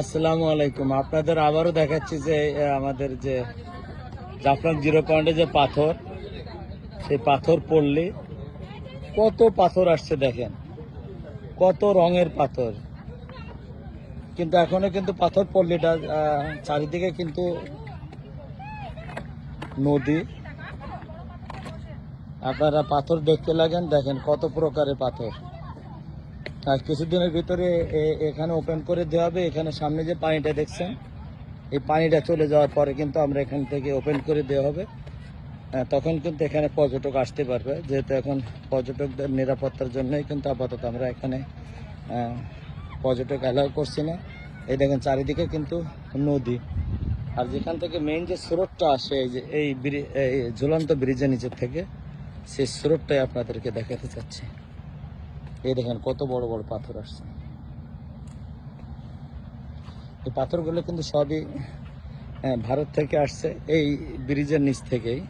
আসসালামু আলাইকুম। আপনাদের আবারও দেখাচ্ছি যে আমাদের যে জাফলং জিরো পয়েন্টে যে পাথর, সেই পাথর পড়লে কত পাথর আসছে দেখেন। কত রঙের পাথর। কিন্তু এখনও কিন্তু পাথর পল্লীটা চারিদিকে কিন্তু নদী। আপনারা পাথর দেখতে লাগেন, দেখেন কত প্রকারের পাথর। কিছুদিনের ভিতরে এখানে ওপেন করে দেওয়া হবে। এখানে সামনে যে পানিটা দেখছেন, এই পানিটা চলে যাওয়ার পরে কিন্তু আমরা এখান থেকে ওপেন করে দেওয়া হবে। তখন কিন্তু এখানে পর্যটক আসতে পারবে। যেহেতু এখন পর্যটকদের নিরাপত্তার জন্যই কিন্তু আপাতত আমরা এখানে পর্যটক অ্যালাউ করছি না। এই দেখেন চারিদিকে কিন্তু নদী। আর যেখান থেকে মেইন যে স্রোতটা আসে, এই যে এই ঝুলন্ত ব্রিজের নিচের থেকে, সেই স্রোতটাই আপনাদেরকে দেখাতে চাচ্ছি। এই দেখেন কত বড় বড় পাথর আসছে। এই পাথরগুলো কিন্তু সবই আহ, ভারত থেকে আসছে এই ব্রিজের নিচ থেকেই।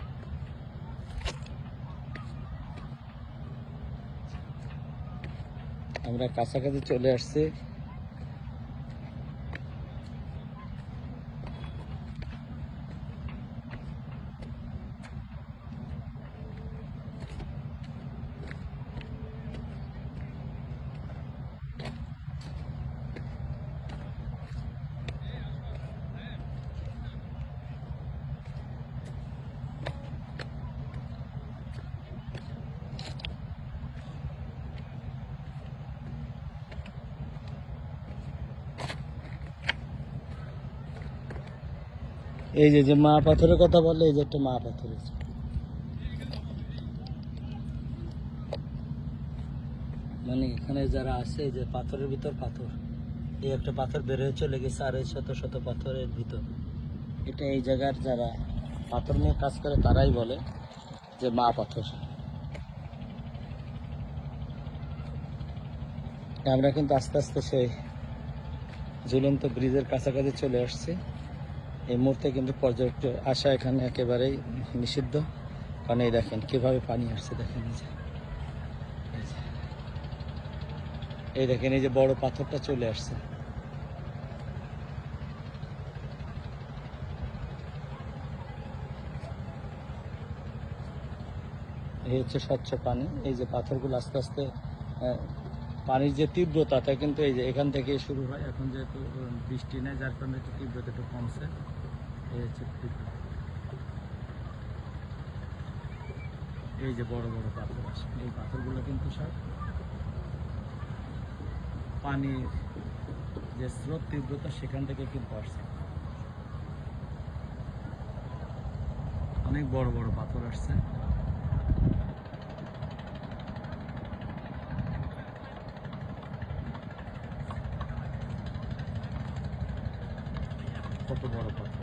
আমরা কাছাকাছি চলে আসছি। এই যে যে মা পাথরের কথা বললে, এই যে একটা মা পাথর আছে। মানে এখানে যারা আছে যে পাথরের ভিতর পাথর, এই একটা পাথর বের হয়ে চলে গেছে আর এই শত শত পাথরের ভিতর। এটা এই জায়গার যারা পাথর নিয়ে কাজ করে, তারাই বলে যে মা পাথর। আমরা কিন্তু আস্তে আস্তে সেই ঝুলন্ত ব্রিজের কাছাকাছি চলে আসছি। এই মুহূর্তে কিন্তু পর্যটক আসা এখানে একেবারেই নিষিদ্ধ। কারণ এই দেখেন, কীভাবে পানি আসছে দেখেন এই যে। এই দেখেন, এই যে বড় পাথরটা চলে আসছে। এই হচ্ছে স্বচ্ছ পানি। এই যে পাথরগুলো আস্তে আস্তে পানির যে তীব্রতা, তা কিন্তু এই যে এখান থেকে শুরু হয়। এখন যেহেতু বৃষ্টি নেই, যার কারণে একটু তীব্রতা একটু কমছে। এই হচ্ছে এই যে বড় বড় পাথর আছে, এই পাথরগুলো কিন্তু সব পানির যে স্রোত তীব্রতা, সেখান থেকে কিন্তু আসছে। অনেক বড় বড় পাথর আসছে। কত বড় পাথর